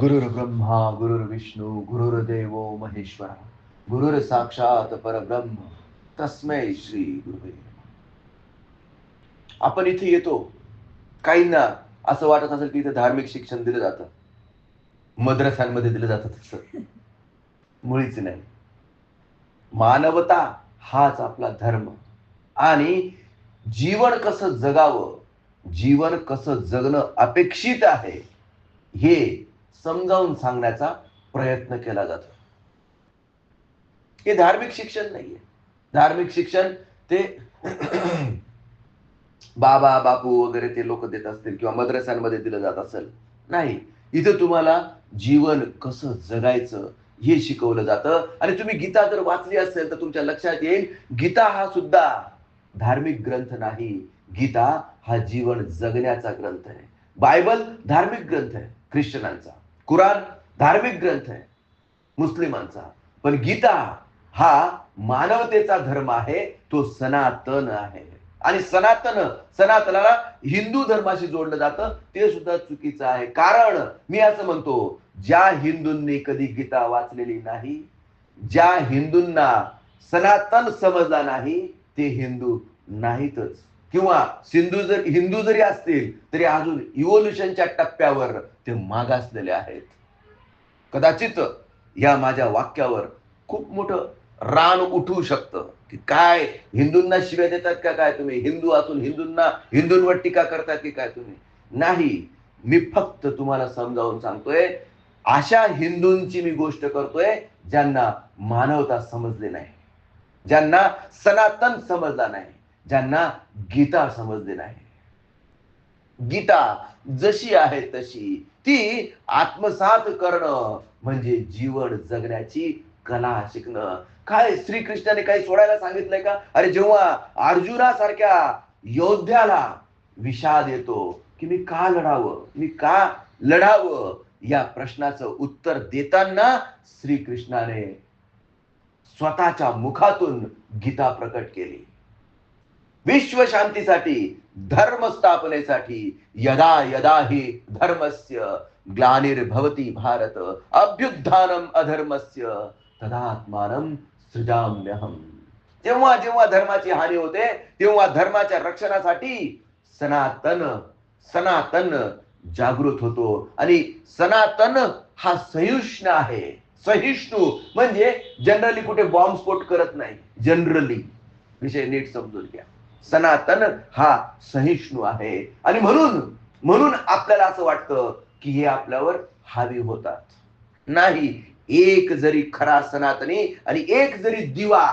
गुरुर्ब्रह्मा गुरुर्विष्णू गुरुर्देव महेश्वरा गुरुर साक्षात परब्रह्म तस्मै श्री गुरुवे आपण इथे येतो. काहींना असं वाटत असेल की इथे धार्मिक शिक्षण दिलं जातं. मद्रसांमध्ये दिलं जातं तसं. मुळीच नाही. मानवता हाच आपला धर्म. आणि जीवन कसं जगावं जीवन कसं जगणं अपेक्षित आहे हे समजावून सांगण्याचा प्रयत्न केला जातो. हे धार्मिक शिक्षण नाहीये. धार्मिक शिक्षण ते बाबा बापू वगैरे ते लोक देत असतील किंवा मद्रसांमध्ये दिलं जात असेल. नाही. इथं तुम्हाला जीवन कसं जगायचं हे शिकवलं जातं. आणि तुम्ही गीता जर वाचली असेल तर तुमच्या लक्षात येईल गीता हा सुद्धा धार्मिक ग्रंथ नाही. गीता हा जीवन जगण्याचा ग्रंथ आहे. बायबल धार्मिक ग्रंथ आहे ख्रिश्चनांचा. कुराण धार्मिक ग्रंथ आहे मुस्लिमांचा. पण गीता हा मानवतेचा धर्म आहे तो सनातन आहे. आणि सनातन सनातनाला हिंदू धर्माशी जोडलं जातं ते सुद्धा चुकीचं आहे. कारण मी असं म्हणतो ज्या हिंदूंनी कधी गीता वाचलेली नाही ज्या हिंदूंना सनातन समजला नाही ते हिंदू नाहीतच. किंवा सिंधू जर हिंदू जरी असतील तरी अजून इव्होल्युशनच्या टप्प्यावर ते मागासलेले आहेत. कदाचित या माझ्या वाक्यावर खूप मोठं रान उठवू शकतं. की काय हिंदूंना शिव्या देतात का काय तुम्ही? हिंदू असून हिंदूंना हिंदूंवर टीका करतात की काय तुम्ही? नाही. मी फक्त तुम्हाला समजावून सांगतोय अशा हिंदूंची मी गोष्ट करतोय ज्यांना मानवता समजली नाही. ज्यांना सनातन समजला नाही. ज्यांना गीता समजली नाही. गीता जशी आहे तशी ती आत्मसात करणं म्हणजे जीवन जगण्याची कला शिकणं. काय श्रीकृष्णाने काही सोडायला सांगितलंय का? अरे जेव्हा अर्जुनासारख्या योद्ध्याला विषाद येतो की मी का लढावं? मी का लढावं? या प्रश्नाचं उत्तर देताना श्रीकृष्णाने स्वतःच्या मुखातून गीता प्रकट केली. विश्व शांतीसाठी धर्म स्थापनेसाठी यदा यदा हि धर्मस्य ग्लानिर्भवती भारत अभ्युत्थानम अधर्मस्य तदात्मानम सृजाम्यहम. जेव्हा जेव्हा धर्माची हानी होते तेव्हा धर्माच्या रक्षणासाठी सनातन सनातन जागृत होतो. आणि सनातन हा सहिष्ण आहे. सहिष्णू म्हणजे जनरली कुठे बॉम्बस्फोट करत नाही. जनरली विषय नीट समजून घ्या. सनातन हा सहिष्णू आहे. आणि म्हणून म्हणून आपल्याला असं वाटतं की हे आपल्यावर हावी होतात. नाही एक जरी खरा सनातनी आणि एक जरी दिवा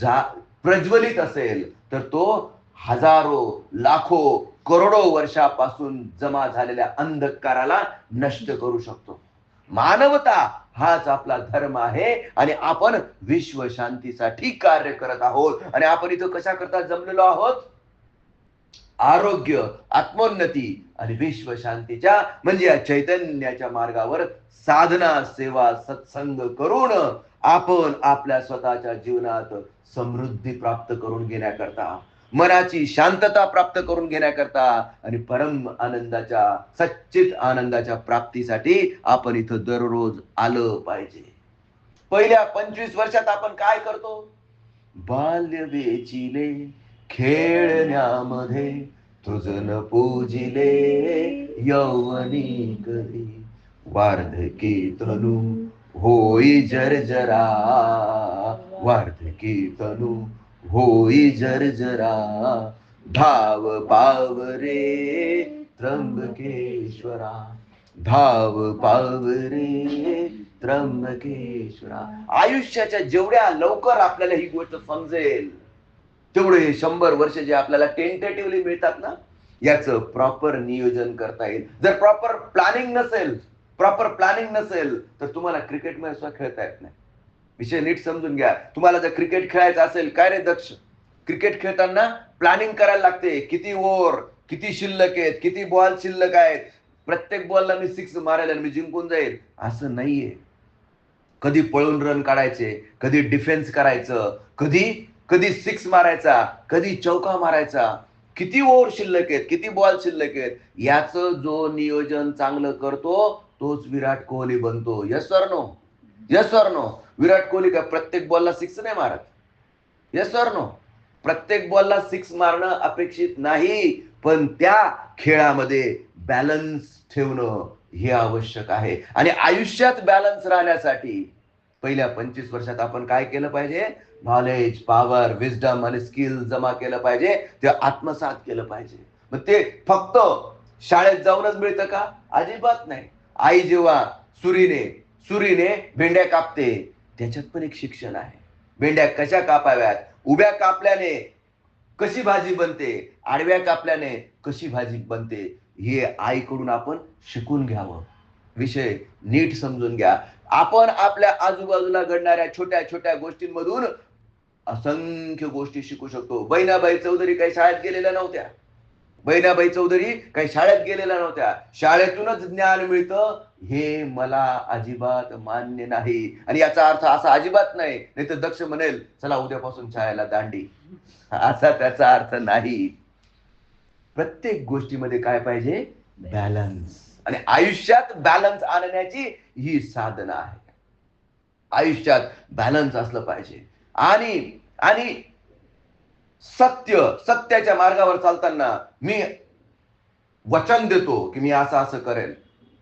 जा प्रज्वलित असेल तर तो हजारो लाखो करोडो वर्षापासून जमा झालेल्या अंधकाराला नष्ट करू शकतो. मानवता हाच आपला धर्म आहे आणि आपण विश्व शांतीसाठी कार्य करत आहोत. आणि आपण इथं कशा करता जमलेलो आहोत? आरोग्य आत्मोन्नती आणि विश्व शांतीच्या म्हणजे या चैतन्याच्या मार्गावर साधना सेवा सत्संग करून आपण आपल्या स्वतःच्या जीवनात समृद्धी प्राप्त करून घेण्याकरता मनाची शांतता प्राप्त करून घेण्याकरता आणि परम आनंदाच्या सच्चित आनंदाच्या प्राप्तीसाठी आपण इथं दररोज आलं पाहिजे. पहिल्या पंचवीस वर्षात आपण काय करतो? बाल्य वेचिले खेळण्यामध्ये तुझन पूजिले यवनी करी वार्धकी तनु होई जर्जरा वार्धकी तनु होई जर्जरा धाव पाव रे त्र्यंबकेश्वरा. धाव पाव रे त्र्यंबकेश्वरा. आयुष्याच्या जेवढ्या लवकर आपल्याला ही गोष्ट समजेल तेवढे शंभर वर्ष जे आपल्याला टेंटेटिव्हली मिळतात ना याचं प्रॉपर नियोजन करता येईल. जर प्रॉपर प्लॅनिंग नसेल प्रॉपर प्लॅनिंग नसेल तर तुम्हाला क्रिकेटमध्ये सुद्धा खेळता येत नाही. विषय नीट समजून घ्या. तुम्हाला जर क्रिकेट खेळायचं असेल काय रे दक्ष? क्रिकेट खेळताना प्लॅनिंग करायला लागते. किती ओव्हर किती शिल्लक आहेत किती बॉल शिल्लक आहेत? प्रत्येक बॉलला मी सिक्स मारायला मी जिंकून जाईल. असं नाहीये. कधी पळून रन काढायचे कधी डिफेन्स करायचं कधी कधी सिक्स मारायचा कधी चौका मारायचा. किती ओव्हर शिल्लक आहेत किती बॉल शिल्लक आहेत याचं जो नियोजन चांगलं करतो तोच विराट कोहली बनतो. Yes sir no yes sir no Virat Kohli का प्रत्येक बॉलला सिक्स नाही मारत? यस सर नो प्रत्येक बॉलला सिक्स मारणं अपेक्षित नाही. पण त्या खेळामध्ये बॅलन्स ठेवणं हे आवश्यक आहे. आणि आयुष्यात बॅलन्स राहण्यासाठी पहिल्या पंचवीस वर्षात आपण काय केलं पाहिजे? नॉलेज पॉवर विजडम आणि स्किल जमा केलं पाहिजे. ते आत्मसात केलं पाहिजे. मग ते फक्त शाळेत जाऊनच मिळतं का? अजिबात नाही. आई जेव्हा सुरीने सुरीने भेंड्या कापते त्याच्यात पण एक शिक्षण आहे. भेंड्या कशा कापाव्यात? उभ्या कापल्याने कशी भाजी बनते? आडव्या कापल्याने कशी भाजी बनते? हे आईकडून आपण शिकून घ्यावं. विषय नीट समजून घ्या. आपण आपल्या आजूबाजूला घडणाऱ्या छोट्या छोट्या गोष्टींमधून असंख्य गोष्टी शिकू शकतो. बहिणाबाई चौधरी काही शाळेत गेलेल्या नव्हत्या. बहिणाबाई चौधरी काही शाळेत गेलेल्या नव्हत्या. शाळेतूनच ज्ञान मिळतं. हे मला अजिबात मान्य नाही. आणि याचा अर्थ असा अजिबात नाही. नाही तर दक्ष म्हणेल चला उद्यापासून शाळेला दांडी. असा त्याचा अर्थ नाही. प्रत्येक गोष्टीमध्ये काय पाहिजे? बॅलन्स. आणि आयुष्यात बॅलन्स आणण्याची ही साधना आहे. आयुष्यात बॅलन्स असलं पाहिजे. आणि आणि सत्य सत्याच्या मार्गावर चालताना मी वचन देतो की मी असं असं करेल.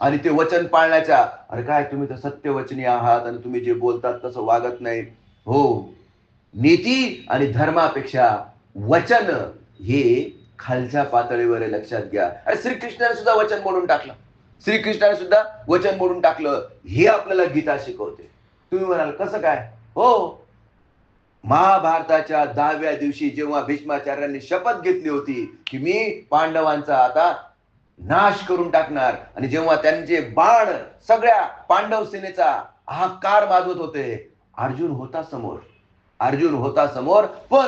आणि ते वचन पाळण्याच्या अरे काय तुम्ही तर सत्यवचनी आहात आणि तुम्ही जे बोलतात तसं वागत नाही. हो नीती आणि धर्मापेक्षा वचन हे खालच्या पातळीवर लक्षात घ्या. अरे श्रीकृष्णाने सुद्धा वचन मोडून टाकलं. श्रीकृष्णाने सुद्धा वचन मोडून टाकलं. हे आपल्याला गीता शिकवते. तुम्ही म्हणाल कसं काय? हो महाभारताच्या दहाव्या दिवशी जेव्हा भीष्माचार्यांनी शपथ घेतली होती की मी पांडवांचा आता नाश करून टाकणार आणि जेव्हा त्यांचे बाण सगळ्या पांडव सेनेचा हाकार माजवत होते अर्जुन होता समोर. अर्जुन होता समोर पण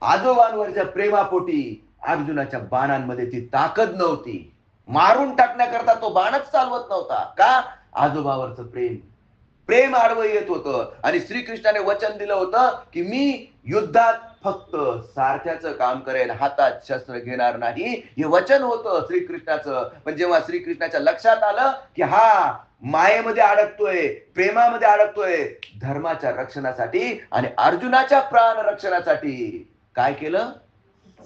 आजोबांवरच्या प्रेमापोटी अर्जुनाच्या बाणांमध्ये ती ताकद नव्हती. मारून टाकण्याकरता तो बाणच चालवत नव्हता. का? आजोबावरचं प्रेम. प्रेम आडवं येत होतं. आणि श्रीकृष्णाने वचन दिलं होतं की मी युद्धात फक्त सारथ्याचं काम करेन हातात शस्त्र घेणार नाही. हे वचन होतं श्रीकृष्णाचं. पण जेव्हा श्रीकृष्णाच्या लक्षात आलं की हा मायेमध्ये अडकतोय प्रेमामध्ये अडकतोय धर्माच्या रक्षणासाठी आणि अर्जुनाच्या प्राण रक्षणासाठी काय केलं?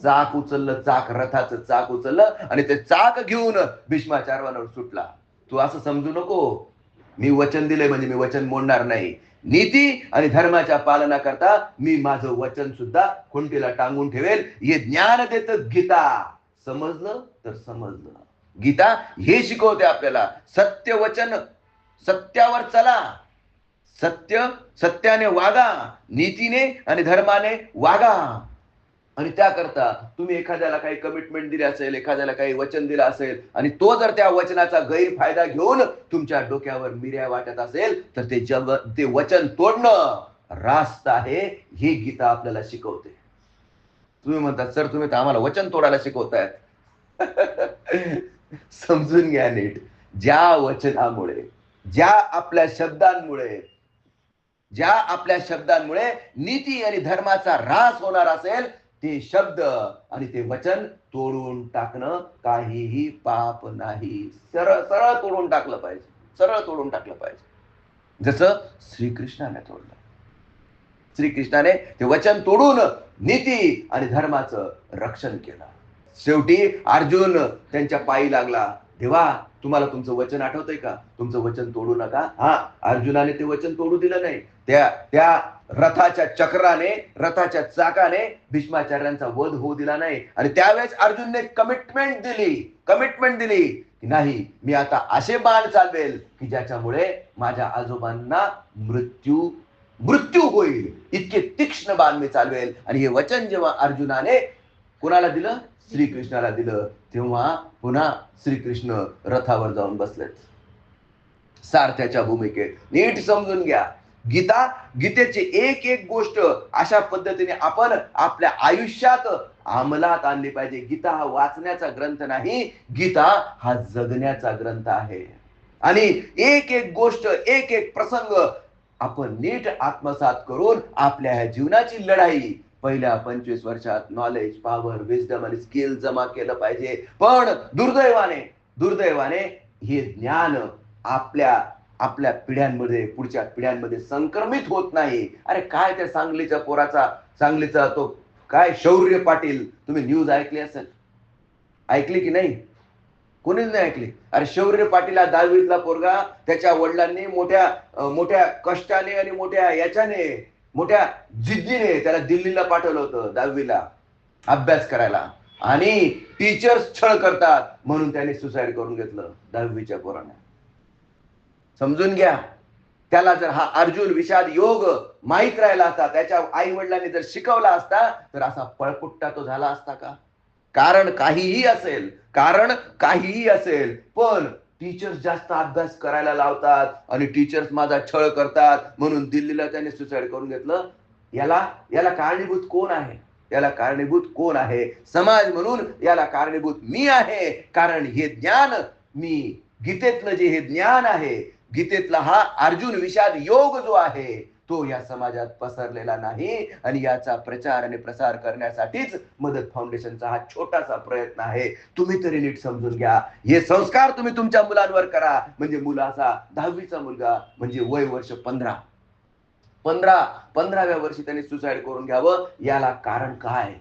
चाक उचललं चाक रथाचं चाक उचललं आणि ते चाक घेऊन भीष्माचार्यावर सुटला. तू असं समजू नको. मी वचन दिलंय म्हणजे मी वचन मोडणार नाही. नीती आणि धर्माच्या पालना करता मी माझं वचन सुद्धा खुंटीला टांगून ठेवेल. हे ज्ञान देत गीता. समजलं? तर समजलं. गीता हे शिकवते आपल्याला. सत्य वचन. सत्यावर चला. सत्य सत्याने वागा. नीतीने आणि धर्माने वागा. आणि त्याकरता तुम्ही एखाद्याला काही कमिटमेंट दिली असेल एखाद्याला काही वचन दिलं असेल आणि तो जर त्या वचनाचा गैरफायदा घेऊन तुमच्या डोक्यावर मिऱ्या वाटत असेल तर ते जग ते वचन तोडणं रास्त आहे ही गीता आपल्याला शिकवते. तुम्ही म्हणतात सर तुम्ही तर आम्हाला वचन तोडायला शिकवतायत. समजून घ्या नीट. ज्या वचनामुळे ज्या आपल्या शब्दांमुळे ज्या आपल्या शब्दांमुळे नीती आणि धर्माचा ऱ्हास होणार असेल ते शब्द आणि ते वचन तोडून टाकणं काहीही पाप नाही. सरळ सरळ तोडून टाकलं पाहिजे. सरळ तोडून टाकलं पाहिजे. जसं श्रीकृष्णाने तोडलं. श्रीकृष्णाने ते वचन तोडून नीती आणि धर्माचं रक्षण केलं. शेवटी अर्जुन त्यांच्या पायी लागला. देवा तुम्हाला तुमचं वचन आठवतंय का? तुमचं वचन तोडू नका. हा अर्जुनाने ते वचन तोडू दिलं नाही. त्या त्या रथाच्या चक्राने रथाच्या चाकाने भीष्माचार्यांचा वध होऊ दिला नाही. आणि त्यावेळेस अर्जुनने कमिटमेंट दिली. कमिटमेंट दिली की नाही मी आता असे बाण चालवेल की ज्याच्यामुळे माझ्या आजोबांना मृत्यू मृत्यू होईल. इतके तीक्ष्ण बाण मी चालवेल. आणि हे वचन जेव्हा अर्जुनाने कुणाला दिलं? श्रीकृष्णाला दिलं. तेव्हा पुन्हा श्रीकृष्ण रथावर जाऊन बसलेत. सारथ्याच्या भूमिकेत. नीट समजून घ्या. गीता गीतेची एक एक गोष्ट अशा पद्धतीने आपण आपल्या आयुष्यात अंमलात आणली पाहिजे. गीता हा वाचण्याचा ग्रंथ नाही गीता हा जगण्याचा ग्रंथ आहे. आणि एक एक गोष्ट एक एक प्रसंग आपण नीट आत्मसात करून आपल्या ह्या जीवनाची लढाई पहिल्या पंचवीस वर्षात नॉलेज पॉवर विजडम आणि स्किल जमा केलं पाहिजे. पण दुर्दैवाने दुर्दैवाने हे ज्ञान आपल्या आपल्या पिढ्यांमध्ये पुढच्या पिढ्यांमध्ये संक्रमित होत नाही. अरे काय त्या सांगलीच्या पोराचा सांगलीचा तो काय शौर्य पाटील? तुम्ही न्यूज ऐकली असेल. ऐकली की नाही? कोणीच नाही ऐकली. अरे शौर्य पाटील हा दहावीतला पोरगा त्याच्या वडिलांनी मोठ्या मोठ्या कष्टाने आणि मोठ्या याच्याने मोठ्या जिद्दीने त्याला दिल्लीला पाठवलं होतं दहावीला अभ्यास करायला. आणि टीचर्स छळ करतात म्हणून त्याने सुसाईड करून घेतलं दहावीच्या पोराने. समजून घ्या. त्याला जर हा अर्जुन विषाद योग माहीत राहिला असता त्याच्या आई वडिलांनी जर शिकवला असता तर असा पळपुट्टा तो झाला असता का? कारण काहीही असेल कारण काहीही असेल पण टीचर्स जास्त अभ्यास करायला लावतात आणि टीचर्स माझा छळ करतात म्हणून दिल्लीला त्याने सुसाईड करून घेतलं. याला याला कारणीभूत कोण आहे? याला कारणीभूत कोण आहे? समाज म्हणून याला कारणीभूत मी आहे कारण हे ज्ञान मी गीतेतलं जे हे ज्ञान आहे गीतेतला हा अर्जुन विषाद योग जो आहे तो या समाजात पसरलेला नाही आणि याचा प्रचार आणि प्रसार करण्यासाठीच मदत फाउंडेशनचा हा छोटासा प्रयत्न आहे. तुम्ही तरी नीट समजून घ्या. हे संस्कार तुम्ही तुमच्या मुलांवर करा. म्हणजे मुलाचा दहावीचा मुलगा म्हणजे वय वर्ष पंधरा. पंधरा पंधराव्या वर्षी त्यांनी सुसाईड करून घ्यावं. याला कारण काय?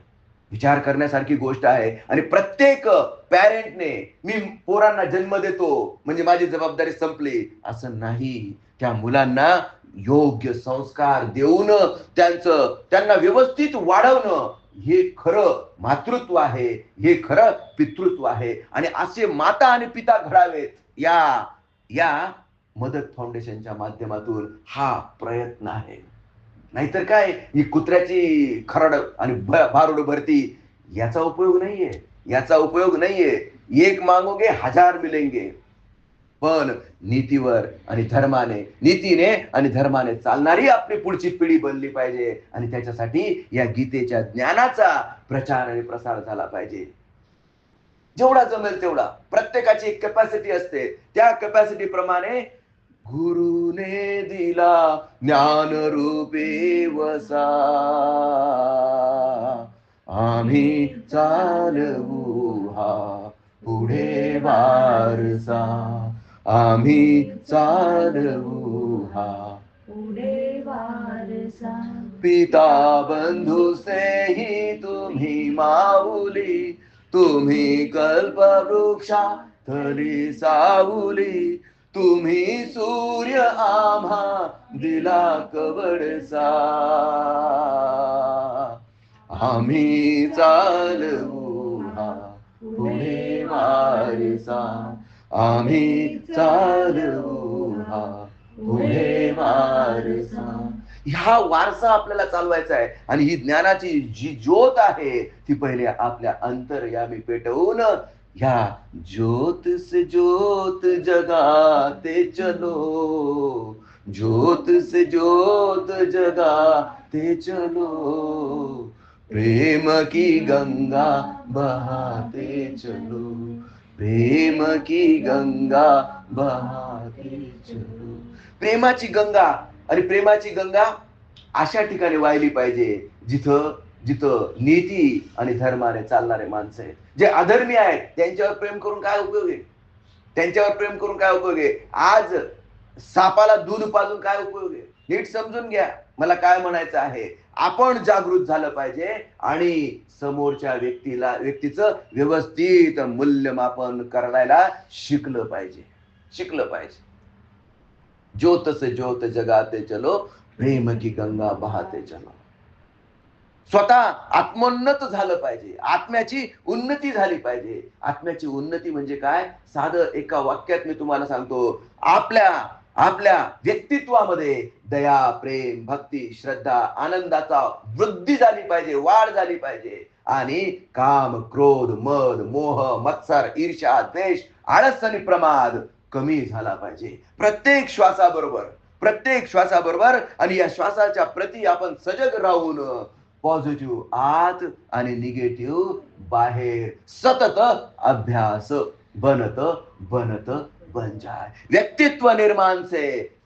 विचार करण्यासारखी गोष्ट आहे. आणि प्रत्येक पॅरेंटने मी पोरांना जन्म देतो म्हणजे माझी जबाबदारी संपली. असं नाही. त्या मुलांना योग्य संस्कार देऊन त्यांचं त्यांना व्यवस्थित वाढवणं हे खरं मातृत्व आहे. हे खरं पितृत्व आहे. आणि असे माता आणि पिता घडावेत. या या मदत फाउंडेशनच्या माध्यमातून हा प्रयत्न आहे. नाहीतर काय ही कुत्र्याची खरड आणि भारुड भरती याचा उपयोग नाहीये. याचा उपयोग नाहीये. एक मागोगे हजार मिलेंगे. पण नीतीवर आणि धर्माने नीतीने आणि धर्माने चालणारी आपली पुढची पिढी बनली पाहिजे आणि त्याच्यासाठी या गीतेच्या ज्ञानाचा प्रचार आणि प्रसार झाला पाहिजे. जेवढा जमेल तेवढा. प्रत्येकाची एक कॅपॅसिटी असते. त्या कॅपॅसिटी प्रमाणे गुरुने दिला ज्ञान रूपे वसा आम्ही चालवू हा पुढे वारसा. आम्ही चालवू हा पुढे वारसा. पिता बंधू ही तुम्ही माऊली. तुम्ही कल्पवृक्षा तरी सावली तुम्ही सूर्य आम्हा दिला कवडसा आम्ही चालवू हा पुढे वारसा आम्ही चालवू हा पुढे वारसा ह्या वारसा आपल्याला चालवायचा आहे आणि ही ज्ञानाची जी ज्योत आहे ती पहिले आपल्या अंतरयामी पेटवून ह्या ज्योत से ज्योत जगाते चलो। ज्योत से ज्योत जगाते चलो। प्रेम की गंगा बहाते चलो। प्रेम की गंगा बहाते चलो। प्रेमाची गंगा अरे प्रेमाची गंगा अशा ठिकाणी वाहिली पाहिजे जिथं जिथं नीती आणि धर्माने चालणारे माणसं आहेत. जे अधर्मी आहेत त्यांच्यावर प्रेम करून काय उपयोग आहे? त्यांच्यावर प्रेम करून काय उपयोग आहे? आज सापाला दूध पाजून काय उपयोग आहे? नीट समजून घ्या. मला काय म्हणायचं आहे? आपण जागृत झालं पाहिजे आणि समोरच्या व्यक्तीला व्यक्तीचं व्यवस्थित मूल्यमापन करायला शिकलं पाहिजे. शिकलं पाहिजे. ज्योत से ज्योत जगाते चलो प्रेम की गंगा बहाते चलो. स्वतः आत्मोन्नत झालं पाहिजे. आत्म्याची उन्नती झाली पाहिजे. आत्म्याची उन्नती म्हणजे काय? साधं एका वाक्यात मी तुम्हाला सांगतो. आपल्या आपल्या व्यक्तित्वामध्ये दया प्रेम भक्ती श्रद्धा आनंदाचा वृद्धी झाली पाहिजे वाढ झाली पाहिजे. आणि काम क्रोध मद मोह मत्सर ईर्षा द्वेष आळस आणि प्रमाद कमी झाला पाहिजे. प्रत्येक श्वासाबरोबर प्रत्येक श्वासाबरोबर आणि या श्वासाच्या प्रती आपण सजग राहून पॉझिटिव्ह आत आणि निगेटिव्ह बाहेर. सतत अभ्यास बनत बनत बन जाय व्यक्तित्व निर्माण से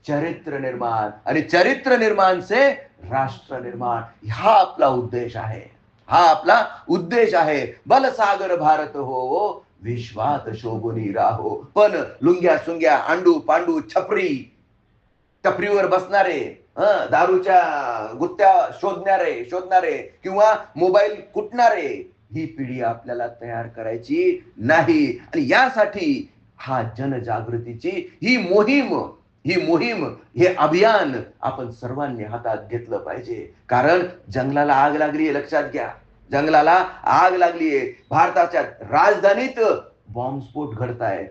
चरित्र निर्माण आणि चरित्र निर्माण से राष्ट्र निर्माण. हा आपला उद्देश आहे. हा आपला उद्देश आहे. बलसागर भारत हो विश्वात शोभुनी राहो. पण लुंग्या सुंग्या आंडू पांडू छपरी. टपरीवर बसणारे दारूच्या गुत्त्या शोधणारे शोधणारे किंवा मोबाईल कुटणारे ही पिढी आपल्याला तयार करायची नाही. आणि यासाठी हा जनजागृतीची ही मोहीम ही मोहीम हे अभियान आपण सर्वांनी हातात घेतलं पाहिजे. कारण जंगलाला आग लागली लक्षात घ्या. जंगलाला आग लागलीये भारताच्या राजधानीत बॉम्बस्फोट घडतायत.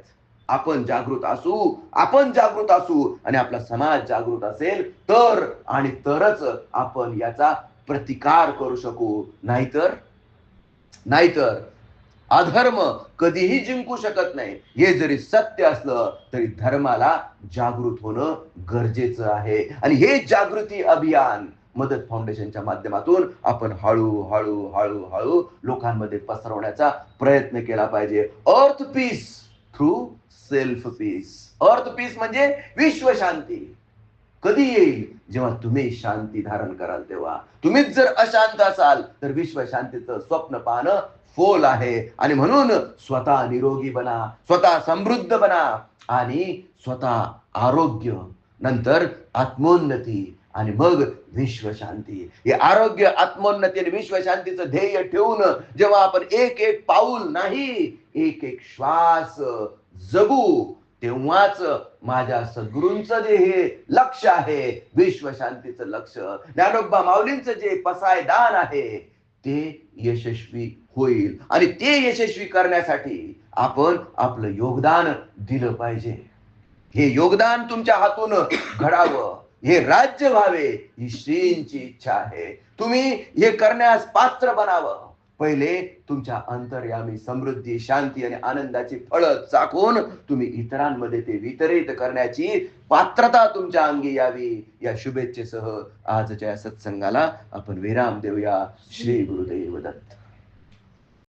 आपण जागृत असू आपण जागृत असू आणि आपला समाज जागृत असेल तर आणि तरच आपण याचा प्रतिकार करू शकू. नाहीतर नाहीतर अधर्म कधीही जिंकू शकत नाही. हे जरी सत्य असलं तरी धर्माला जागृत होणं गरजेचं आहे. आणि हे जागृती अभियान मदत फाउंडेशनच्या माध्यमातून आपण हळू हळू हळू हळू लोकांमध्ये पसरवण्याचा प्रयत्न केला पाहिजे. Earth peace through self peace earth peace म्हणजे विश्व शांती. कधी येईल? जेव्हा तुम्ही शांती धारण कराल तेव्हा. तुम्हीच जर अशांत असाल तर विश्व शांतीचं स्वप्न पाहणं फोल आहे. आणि म्हणून स्वतः निरोगी बना स्वतः समृद्ध बना आणि स्वतः आरोग्य नंतर आत्मोन्नती आणि मग विश्व शांती. हे आरोग्य आत्मोन्नती आणि विश्व शांतीचं ध्येय ठेवून जेव्हा आपण एक एक पाऊल नाही एक एक श्वास जगू तेव्हाच माझ्या सद्गुरूंचं जे हे लक्ष आहे विश्वशांतीचं लक्ष ज्ञानोबा माऊलींचं जे पसायदान आहे ते यशस्वी होईल. आणि ते यशस्वी करण्यासाठी आपण आपलं योगदान दिलं पाहिजे. हे योगदान तुमच्या हातून घडावं. हे राज्य व्हावे ही श्रींची इच्छा आहे. तुम्ही हे करण्यास पात्र बनावं. पहिले तुमच्या अंतर्यामी समृद्धी शांती आणि आनंदाची फळं चाकून तुम्ही इतरांमध्ये ते वितरित करण्याची पात्रता तुमच्या अंगी यावी. या शुभेच्छेसह आजच्या या सत्संगाला आपण विराम देऊया. श्री गुरुदेव दत्त.